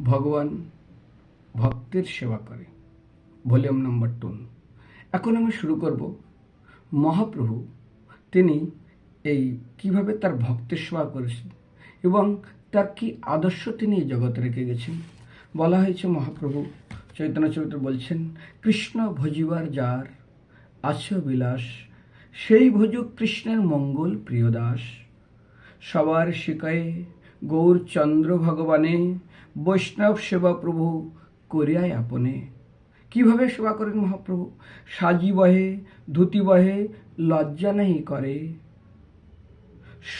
ভগবান ভক্তের সেবা করে। Volume number two. এখন আমি শুরু করব মহাপ্রভু। তিনি এই কীভাবে তার ভক্তের সেবা করেছেন এবং তার কি আদর্শ তিনি এই জগতে রেখে গেছেন? বলা হয়েছে মহাপ্রভু চৈতন্য চরিত্র বলছেন, কৃষ্ণ ভজিবার যার আছে বিলাস, সেই ভজুক কৃষ্ণের মঙ্গল প্রিয় দাস সবার শিকায়ে গৌরচন্দ্র ভগবানে বৈষ্ণব সেবা প্রভু করিয়ায় আপনে। কীভাবে সেবা করেন মহাপ্রভু? সাজি বহে ধুতি বহে লজ্জা নেই করে।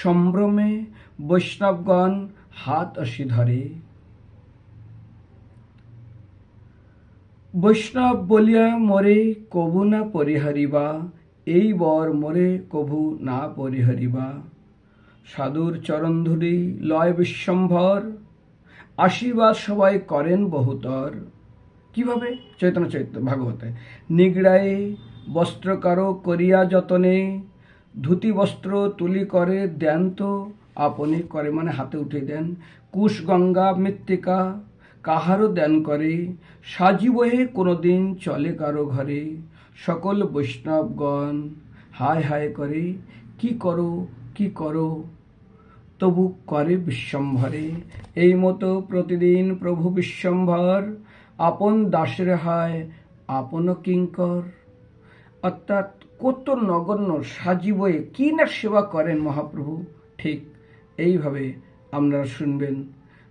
সম্ভ্রমে বৈষ্ণবগণ হাত অসি ধরে। বৈষ্ণব বলিয়া মোরে কবু না পরিহারিবা, এই বর মোরে কভু না পরিহারিবা। সাধুর চরণধুলি লয় বিশ্বম্ভর। আশীর্বাদ সবাই করেন বহুতর। কীভাবে? চৈতন্য চৈত্য ভাগবতে। বস্ত্র কারও করিয়া যতনে, ধুতি বস্ত্র তুলি করে দেন তো আপনি করে মানে হাতে উঠে দেন। কুশ গঙ্গা মৃত্তিকা কাহারও দেন করে, সাজিবহে কোনোদিন চলে কারও ঘরে। সকল বৈষ্ণবগণ হায় হায় করে, কি করো কি করো তবু করে বিশ্বম্ভরে। এই মতো প্রতিদিন প্রভু বিশ্বম্ভর আপন দাসের হায়, আপন কিঙ্কর। অর্থাৎ কত নগণ্য সাজিবয়ে কি না সেবা করেন মহাপ্রভু? ঠিক এইভাবে আপনারা শুনবেন।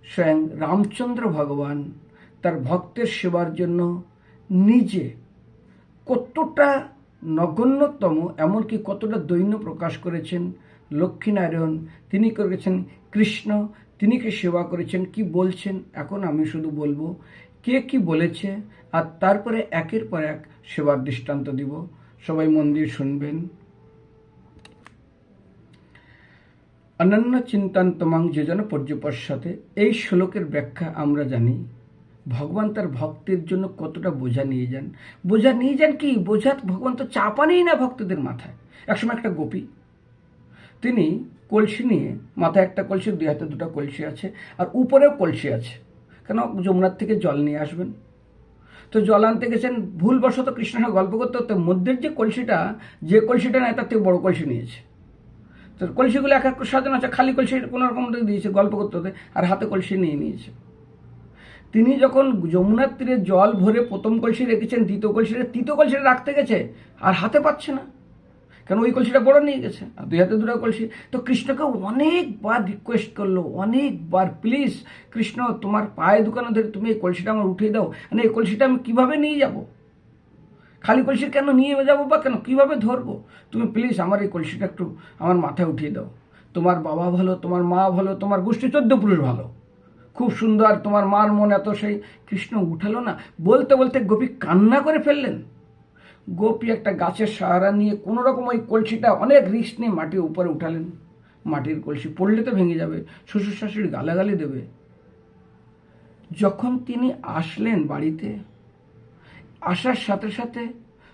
স্বয়ং রামচন্দ্র ভগবান তার ভক্তের সেবার জন্য নিজে কতটা নগণ্যতম, এমনকি কতটা দৈন্য প্রকাশ করেছেন লক্ষ্মীনারায়ণ, তিনি করেছেন কৃষ্ণ, তিনি কে সেবা করেছেন, কি বলছেন, এখন আমি শুধু বলব, কে কি বলেছে, আর তারপরে একের পর এক সেবার দৃষ্টান্ত দিব। সবাই মন দিয়ে শুনবেন। অনন্য চিন্তান তমাং যোজন পর্যপশ্চাতে, এই শ্লোকের ব্যাখ্যা আমরা জানি। ভগবান তার ভক্তের জন্য কতটা বোঝা নিয়ে যান। বোঝা নিয়ে যান কি? বোঝা ভগবান তো চাপা নেই না ভক্তদের মাথায়। একসময় একটা গোপী তিনি কলসি নিয়ে, মাথায় একটা কলসি, দুই হাতে দুটো কলসি আছে, আর উপরেও কলসি আছে। কেন? যমুনার থেকে জল নিয়ে আসবেন। তো জল আনতে গেছেন, ভুলবশত কৃষ্ণের সঙ্গে গল্প করতে করতে মধ্যের যে কলসিটা যে কলসিটা নেয়, তার থেকে বড় কলসি নিয়েছে। তো কলসিগুলো এক এক সাজানো আছে, খালি কলসি কোনো রকম দিয়েছে, গল্প করতে হতে আর হাতে কলসি নিয়ে নিয়েছে। তিনি যখন যমুনার তীরে জল ভরে প্রথম কলসি রেখেছেন, দ্বিতীয় কলসিটা, তৃতীয় কলসিটা রাখতে গেছে, আর হাতে পাচ্ছে না। কেন ওই কলসিটা বড় নিয়ে গেছে? দুই হাতে দুটো কলসি। তো কৃষ্ণকে অনেকবার রিকোয়েস্ট করল, অনেকবার প্লিজ কৃষ্ণ, তোমার পায়ে দোকানে ধরে তুমি এই কলসিটা আমার উঠিয়ে দাও। মানে এই কলসিটা আমি কীভাবে নিয়ে যাব? খালি কলসি কেন নিয়ে যাব বা কেন? কীভাবে ধরবো? তুমি প্লিজ আমার এই কলসিটা একটু আমার মাথায় উঠিয়ে দাও। তোমার বাবা ভালো, তোমার মা ভালো, তোমার গোষ্ঠী চোদ্দ পুরুষ ভালো। খুব সুন্দর, তোমার মার মন এত সেই কৃষ্ণ উঠালো না। বলতে বলতে গোপী কান্না করে ফেললেন। গোপী একটা গাছের সাহারা নিয়ে কোনো রকম ওই কলসিটা অনেক রিস্ক নিয়ে মাটির উপরে উঠালেন। মাটির কলসি পড়লে তো ভেঙে যাবে, শ্বশুর শাশুড়ি গালাগালি দেবে। যখন তিনি আসলেন বাড়িতে, আসার সাথে সাথে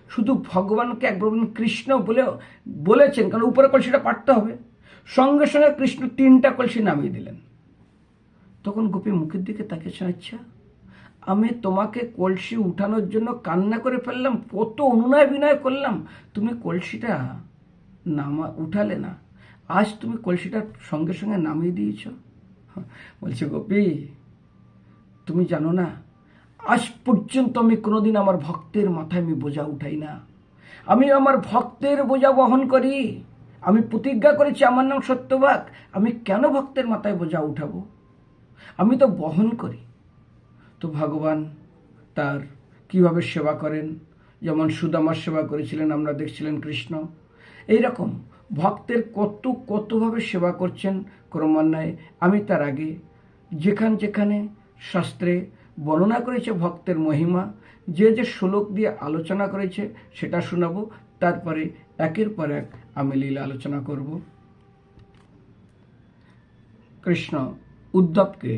শুধু ভগবানকে একবার কৃষ্ণ বলে বলেছেন, কারণ উপরে কলসিটা পাঠতে হবে। সঙ্গে সঙ্গে কৃষ্ণ তিনটা কলসি নামিয়ে দিলেন। তখন গোপী মুখের দিকে তাকিয়েছেন আচ্ছা আমি তোমাকে কলসি উঠানোর জন্য কান্না করে ফেললাম, কত অনুনয় বিনয় করলাম। তুমি কলসিটা নামা, উঠালে না। আজ তুমি কলসিটা সঙ্গে সঙ্গে নামিয়ে দিয়েছ। বলছে, গোপী, তুমি জানো না, আজ পর্যন্ত আমি কোনোদিন আমার ভক্তের মাথায় আমি বোঝা উঠাই না। আমি আমার ভক্তের বোঝা বহন করি। আমি প্রতিজ্ঞা করেছি আমার নাম সত্যবাক। আমি কেন ভক্তের মাথায় বোঝা উঠাবো? আমি তো বহন করি। তো ভগবান তার কীভাবে সেবা করেন? যেমন সুদামার সেবা করেছিলেন, আমরা দেখছিলেন কৃষ্ণ। এই রকম ভক্তের কত, কতভাবে সেবা করছেন ক্রমান্বয়ে। আমি তার আগে যেখান যেখানে শাস্ত্রে বর্ণনা করেছে ভক্তের মহিমা, যে যে শ্লোক দিয়ে আলোচনা করেছে সেটা শোনাবো। তারপরে একের পর এক আমি লীলা আলোচনা করব। কৃষ্ণ উদ্ধবকে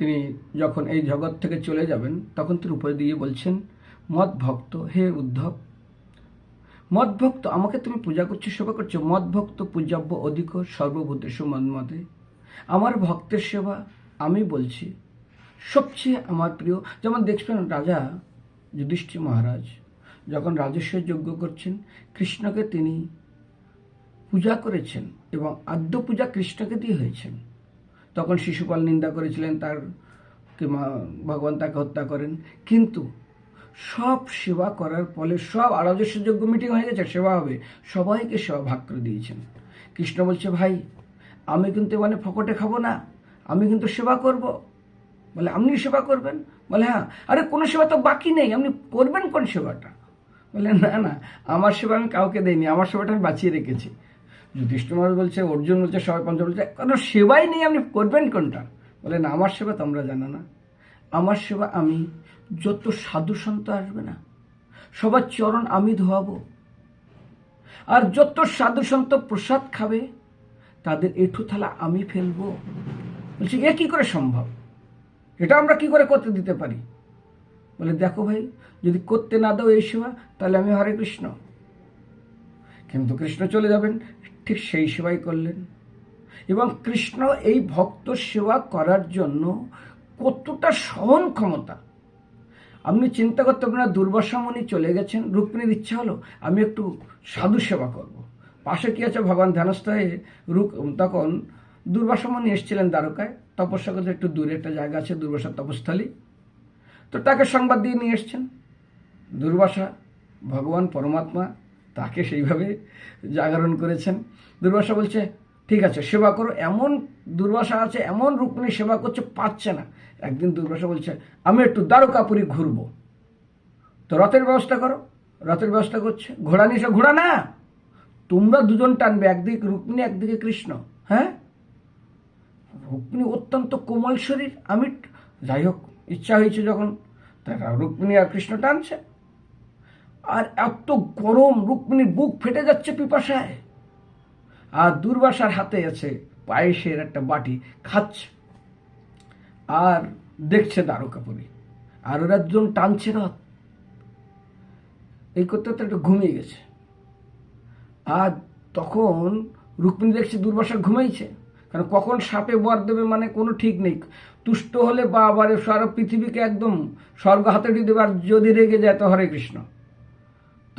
তিনি যখন এই জগৎ থেকে চলে যাবেন, তখন তিনি উপরে দিয়ে বলছেন, মদ ভক্ত, হে উদ্ধব! মদ ভক্ত, আমাকে তুমি পূজা করছ, সেবা করছ। মদ ভক্ত পূজাব্য অধিক, সর্বভূতেষু মন্মদে। আমার ভক্তের সেবা আমি বলছি। সবচেয়ে আমার প্রিয় যেমন দেখবেন রাজা যুধিষ্ঠির মহারাজ, যখন রাজস্বের যজ্ঞ করছেন, কৃষ্ণকে তিনি পূজা করেছেন এবং আদ্য পূজা কৃষ্ণকে দিয়ে হয়েছেন। তখন শিশুপাল নিন্দা করেছিলেন, তার ভগবান তাকে হত্যা করেন। কিন্তু সব সেবা করার ফলে সব আরাজস্যযোগ্য মিটিং হয়ে গেছে, সেবা হবে। সবাইকে সেবা ভাগ করে দিয়েছেন। কৃষ্ণ বলছে, ভাই, আমি কিন্তু মানে ফকটে খাব না। আমি কিন্তু সেবা করব। বলে, আপনি সেবা করবেন? বলে হ্যাঁ। আরে, কোনো সেবা তো বাকি নেই। আপনি করবেন কোন সেবাটা? বলে, না না, আমার সেবা আমি কাউকে দেইনি। আমার সেবাটা আমি বাঁচিয়ে রেখেছি। যুধিষ্ঠির বলছে, অর্জুন বলছে সবাই পঞ্চ বলছে, কোনো সেবাই নেই, আপনি করবেন কোনটা? বলে না আমার সেবা তোমরা জানো না। আমার সেবা আমি, যত সাধু সন্ত আসবে না, সবার চরণ আমি ধোয়াবো। আর যত সাধু সন্ত প্রসাদ খাবে, তাদের এঠু থালা আমি ফেলব। বলছি, এ কি করে সম্ভব? এটা আমরা কি করে করতে দিতে পারি? বলে, দেখো ভাই, যদি করতে না দাও এই সেবা, তাহলে আমি হরে কৃষ্ণ। কিন্তু কৃষ্ণ চলে যাবেন ঠিক সেই সেবাই করলেন। এবং কৃষ্ণ এই ভক্ত সেবা করার জন্য কতটা সহন ক্ষমতা। আপনি চিন্তা করতে পারেন না দুর্বাসা মুনি চলে গেছেন, রুক্মিণীর ইচ্ছা হলো, আমি একটু সাধু সেবা করব। পাশে কি আছে ভগবান ধ্যানস্থ হয়ে রুক, তখন দুর্বাসা মুনি এসেছিলেন দ্বারকায়, তপস্যা করতে একটু দূরে একটা জায়গা আছে দুর্বাসা তপস্থলী। তো তাকে সংবাদ দিয়ে নিয়ে এসছেন। দুর্বাসা, ভগবান পরমাত্মা তাকে সেইভাবে জাগরণ করেছেন। দুর্বাসা বলছে, ঠিক আছে, সেবা করো, এমন দুর্বাসা আছে, এমন রুক্মিণী সেবা করছে, পাচ্ছে না। একদিন দুর্বাসা বলছে, আমি একটু দ্বারকাপুরি ঘুরবো। তো রথের ব্যবস্থা করো, রথের ব্যবস্থা করছে। ঘোড়া নিয়ে ঘোড়া না! তোমরা দুজন টানবে, একদিকে রুক্মিণী, একদিকে কৃষ্ণ হ্যাঁ? রুক্মিণী অত্যন্ত কোমল শরীর, আমি, যাই হোক, ইচ্ছা হয়েছে যখন তারা রুক্মিণী আর কৃষ্ণ টানছে। আর এত গরম রুক্মিণীর বুক ফেটে যাচ্ছে পিপাসায়। আর দুর্বাসার হাতে আছে পায়েসের একটা বাটি, খাচ্ছে। আর দেখছে দ্বারকাপুরি আর ওরা দুজন টানছে রথ। এই করতে করতে একটু ঘুমিয়ে গেছে। আর তখন রুক্মিণী দেখছে দুর্বাসা ঘুমাইছে। কারণ কখন সাপে বর দেবে মানে কোনো ঠিক নেই। তুষ্ট হলে বা আবার সারা পৃথিবীকে একদম স্বর্গ হাতে দেবে আর যদি রেগে যায় তো হরে কৃষ্ণ।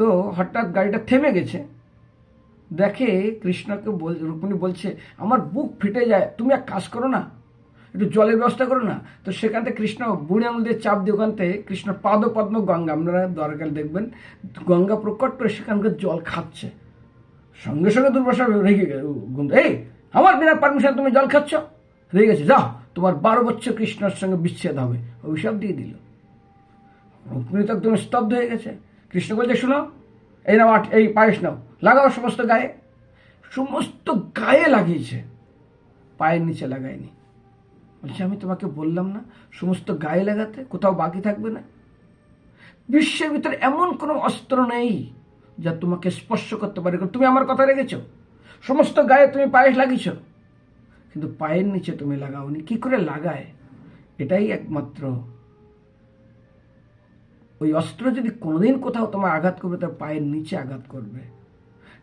তো হঠাৎ গাড়িটা থেমে গেছে। দেখে কৃষ্ণকে বল, রুক্মিণী বলছে, আমার বুক ফেটে যায়, তুমি এক কাজ করো না, একটু জলের ব্যবস্থা করো না। তো সেখান থেকে কৃষ্ণ বুড়ি আঙুল দিয়ে চাপ দিয়ে ওখান থেকে কৃষ্ণ পাদ পদ্ম গঙ্গা, আপনারা দরকার দেখবেন, গঙ্গা প্রকট করে সেখানকার জল খাচ্ছে। সঙ্গে সঙ্গে দুর্বাসা রেগে গেল এই, আমার বিনা পারমিশন তুমি জল খাচ্ছ? রেগে গেছে, যাও, তোমার বারো বছর কৃষ্ণর সঙ্গে বিচ্ছেদ হবে। অভিশাপ দিয়ে দিল। রুক্মিণী তো একদম স্তব্ধ হয়ে গেছে। কৃষ্ণ বলছে, শুনো, এই নাও এই পায়েস নাও, লাগাও সমস্ত গায়ে। সমস্ত গায়ে লাগিয়েছে, পায়ের নিচে লাগায়নি। বলছে, আমি তোমাকে বললাম না, সমস্ত গায়ে লাগাতে, কোথাও বাকি থাকবে না। বিশ্বের ভিতরে এমন কোনো অস্ত্র নেই যা তোমাকে স্পর্শ করতে পারে। তুমি আমার কথা রেখেছ। সমস্ত গায়ে তুমি পায়েস লাগিয়েছ, কিন্তু পায়ের নিচে তুমি লাগাওনি। কি করে লাগায়? এটাই একমাত্র ওই অস্ত্র যদি কোনোদিন কোথাও তোমার আঘাত করবে, তার পায়ের নিচে আঘাত করবে।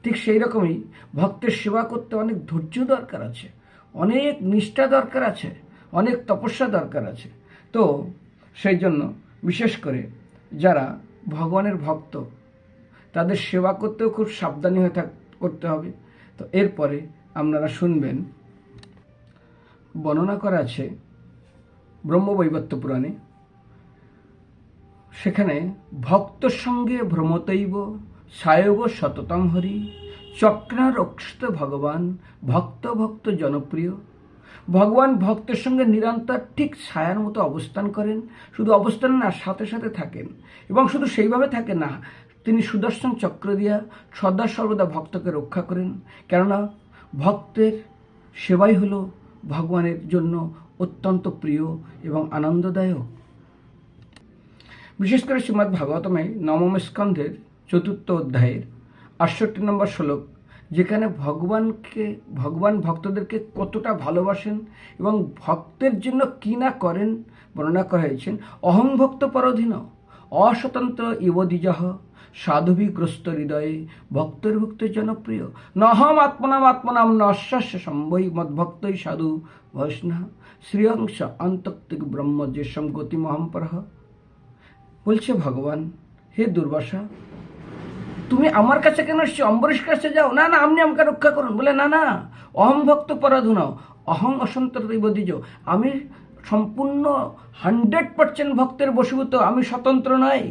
ঠিক সেই রকমই ভক্তের সেবা করতে অনেক ধৈর্য দরকার আছে, অনেক নিষ্ঠা দরকার আছে, অনেক তপস্যা দরকার আছে। তো সেই জন্য বিশেষ করে যারা ভগবানের ভক্ত, তাদের সেবা করতেও খুব সাবধানী হয়ে থাক করতে হবে। তো এরপরে আপনারা শুনবেন, বর্ণনা করা আছে ব্রহ্মবৈবত্য পুরাণে। সেখানে ভক্ত সঙ্গে ভ্রমতৈব সায়ব সততম হরি, চক্রারক্ষিত ভগবান, ভক্ত ভক্ত জনপ্রিয়। ভগবান ভক্তের সঙ্গে নিরন্তর ঠিক ছায়ার মতো অবস্থান করেন, শুধু অবস্থান না, সাথে সাথে থাকেন। এবং শুধু সেইভাবে থাকেন না, তিনি সুদর্শন চক্র দিয়া সদা সর্বদা ভক্তকে রক্ষা করেন। কেননা ভক্তের সেবাই হলো ভগবানের জন্য অত্যন্ত প্রিয় এবং আনন্দদায়ক। বিশেষ করে শ্রীমদ্ ভাগবতমে নবম স্কন্ধের চতুর্থ অধ্যায়ের আটষট্টি নম্বর শ্লোক, যেখানে ভগবানকে, ভগবান ভক্তদেরকে কতটা ভালোবাসেন এবং ভক্তের জন্য কি না করেন বর্ণনা করা হয়েছেন। অহং ভক্ত পরধীন, অস্বতন্ত্র ইবদিজহ সাধুবিগ্রস্ত হৃদয়ে ভক্তের ভক্ত জনপ্রিয়। নহম আত্মনাম আত্মনাম নশ্বাস্য সম্বই মদ্ভক্তই সাধু বৈষ্ণব শ্রীহংস অন্তক্তিক ব্রহ্ম যে গতি মহাম্পরহ বলছে, ভগবান, হে দুর্বাসা, তুমি আমার কাছে কেন এসছো? অম্বরীশ কাছে যাও। না না, আপনি আমাকে রক্ষা করুন। বলে, না না, অহং ভক্ত পরাধুনাও অহং অসন্তর বদিজ আমি সম্পূর্ণ হান্ড্রেড পার্সেন্ট ভক্তের বশীভূত। আমি স্বতন্ত্র নই।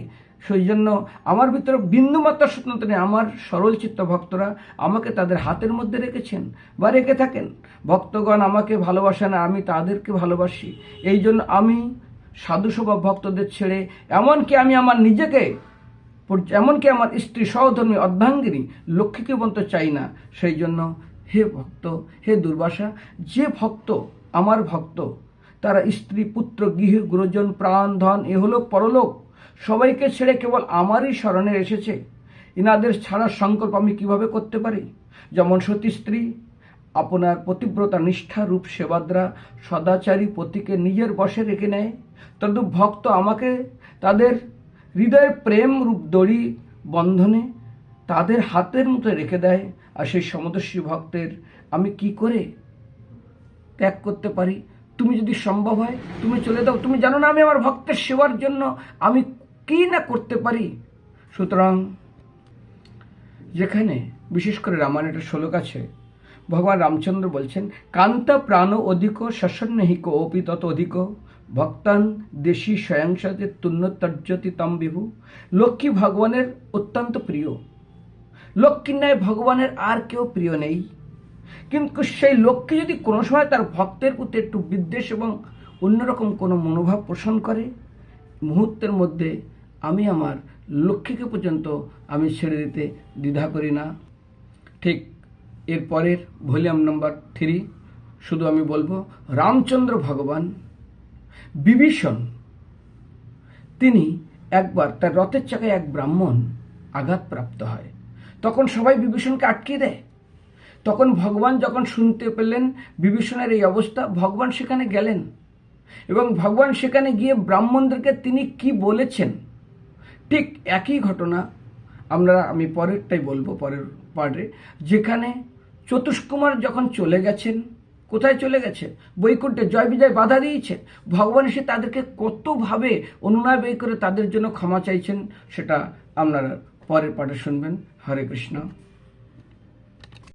সেই জন্য আমার ভিতরে বিন্দুমাত্র স্বতন্ত্র নেই। আমার সরল চিত্ত ভক্তরা আমাকে তাদের হাতের মধ্যে রেখেছেন বা রেখে থাকেন। ভক্তগণ আমাকে ভালোবাসে না, আমি তাদেরকে ভালোবাসি। এই জন্য আমি সাধু স্বভাব ভক্তদের ছেড়ে, এমনকি আমি আমার নিজেকে এমনকি আমার স্ত্রী সহধর্মী অর্ধাঙ্গিনী লক্ষ্মীকে বলতে চাই না। সেই জন্য হে ভক্ত, হে দুর্বাসা, যে ভক্ত, আমার ভক্ত, তারা স্ত্রী, পুত্র, গৃহ, গুরুজন, প্রাণ, ধন এহলোক পরলোক। সবাইকে ছেড়ে কেবল আমারই স্মরণে এসেছে। ইনাদের ছাড়ার সংকল্প আমি কীভাবে করতে পারি? যেমন সতী স্ত্রী, আপনার পতিব্রতা নিষ্ঠা রূপ সেবাদ্রা, সদাচারী পতিকে নিজের বশে রেখে নেয়। তদ্রূপ ভক্ত আমাকে তাদের হৃদয়ের প্রেম রূপ দড়ি বন্ধনে তাদের হাতের মতো রেখে দেয়, আর সেই সমদর্শী ভক্তের আমি কি করে ত্যাগ করতে পারি? তুমি যদি সম্ভব হয়, তুমি চলে দাও। তুমি জানো না আমি আমার ভক্তের সেবার জন্য আমি কি না করতে পারি? সুতরাং যেখানে বিশেষ করে রামায়ণের শ্লোক আছে, ভগবান রামচন্দ্র বলছেন, কান্তা প্রাণ অধিক শশন্নহিক অপি তত অধিক। ভক্তান দেশি স্বয়ংসাতে তুন্নতর্যতি তম বিভু। লক্ষ্মী ভগবানের অত্যন্ত প্রিয়। লক্ষ্মীর ন্যায় ভগবানের আর কেউ প্রিয় নেই। কিন্তু সেই লক্ষ্মী যদি কোনো সময় তার ভক্তের প্রতি একটু বিদ্বেষ এবং অন্যরকম কোনো মনোভাব পোষণ করে, মুহূর্তের মধ্যে আমি আমার লক্ষ্মীকে পর্যন্ত আমি ছেড়ে দিতে দ্বিধা করি না। ঠিক এর পরের ভলিউম নাম্বার থ্রি, শুধু আমি বলব, রামচন্দ্র ভগবান। বিভীষণ। তিনি একবার তার রথের চাকায় এক ব্রাহ্মণ আঘাতপ্রাপ্ত হয়। তখন সবাই বিভীষণকে আটকে দেয়। তখন ভগবান যখন শুনতে পেলেন বিভীষণের এই অবস্থা, ভগবান সেখানে গেলেন এবং ভগবান সেখানে গিয়ে ব্রাহ্মণদেরকে তিনি কি বলেছেন, ঠিক একই ঘটনা আমরা, আমি পরেরটাই বলব, পরের পার্টে যেখানে চতুষ্কুমার যখন চলে গেছেন কোথায় চলে গেছে? বৈকুণ্ঠে জয় বিজয় বাধা দিয়েছে। ভগবান এসে তাদেরকে কতভাবে অনুনয় ব্যয় করে তাদের জন্য ক্ষমা চাইছেন, সেটা আপনারা পরের পাঠে শুনবেন। হরে কৃষ্ণ।